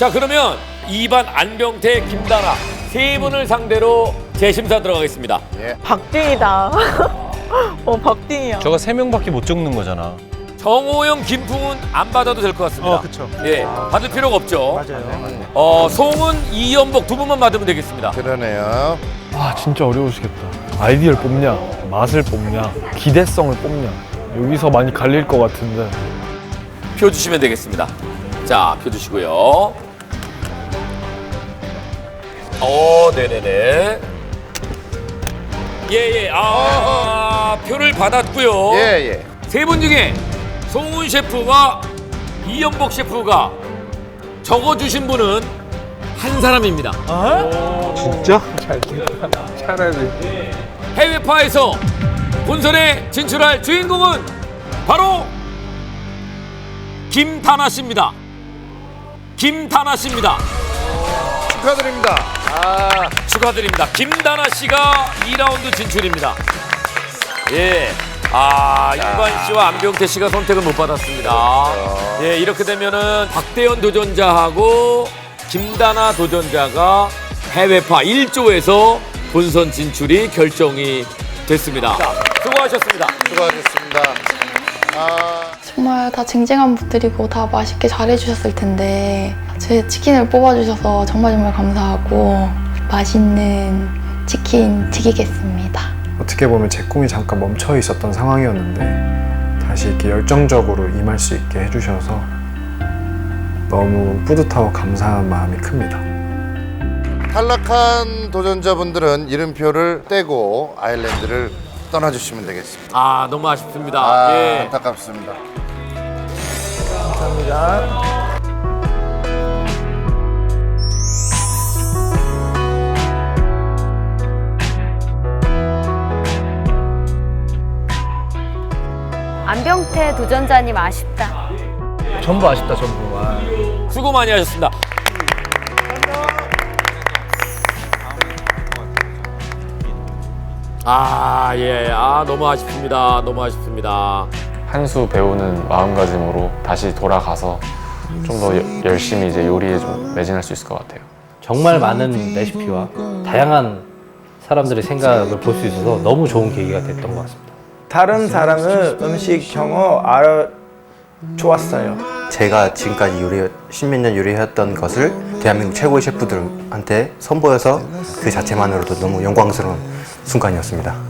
자 그러면 2반 안병태, 김다나 세 분을 상대로 재심사 들어가겠습니다. 박빙이다. 어, 박빙이야. 저거 세 명밖에 못 적는 거잖아. 정호영, 김풍은 안 받아도 될 것 같습니다. 어, 그쵸. 예, 받을 필요가 없죠. 맞아요. 어, 송은, 이연복 두 분만 받으면 되겠습니다. 그러네요. 아 진짜 어려우시겠다. 아이디어를 뽑냐, 맛을 뽑냐, 기대성을 뽑냐. 여기서 많이 갈릴 것 같은데. 표 주시면 되겠습니다. 자, 표 주시고요. 어, 네네네. 예, 예. 아, 표를 받았고요. 예, 예. 세 분 중에 송은 셰프와 이연복 셰프가 적어주신 분은 한 사람입니다. 진짜? 해외파에서 본선에 진출할 주인공은 바로 김다나 씨입니다. 김다나 씨입니다. 축하드립니다. 축하드립니다. 김다나 씨가 2라운드 진출입니다. 예. 아, 이관 씨와 안병태 씨가 선택을 못 받았습니다. 예, 이렇게 되면은 박대현 도전자하고 김다나 도전자가 해외파 1조에서 본선 진출이 결정이 됐습니다. 수고하셨습니다. 수고하셨습니다. 아, 정말 다 쟁쟁한 분들이고 다 맛있게 잘해주셨을 텐데 제 치킨을 뽑아주셔서 정말 정말 감사하고 맛있는 치킨 튀기겠습니다. 어떻게 보면 제 꿈이 잠깐 멈춰 있었던 상황이었는데 다시 이렇게 열정적으로 임할 수 있게 해주셔서 너무 뿌듯하고 감사한 마음이 큽니다. 탈락한 도전자분들은 이름표를 떼고 아일랜드를 떠나주시면 되겠습니다. 아, 너무 아쉽습니다. 아, 예. 안타깝습니다. 안병태 도전자님 아쉽다. 전부 아쉽다 전부. 아. 수고 많이 하셨습니다. 아, 예. 아, 너무 아쉽습니다. 너무 아쉽습니다. 한 수 배우는 마음가짐으로 다시 돌아가서 좀 더 열심히 이제 요리에 좀 매진할 수 있을 것 같아요. 정말 많은 레시피와 다양한 사람들의 생각을 볼 수 있어서 너무 좋은 계기가 됐던 것 같습니다. 다른 사람은 음식 경험 알아 좋았어요. 제가 지금까지 요리 십몇 년 요리했던 것을 대한민국 최고의 셰프들한테 선보여서 그 자체만으로도 너무 영광스러운 순간이었습니다.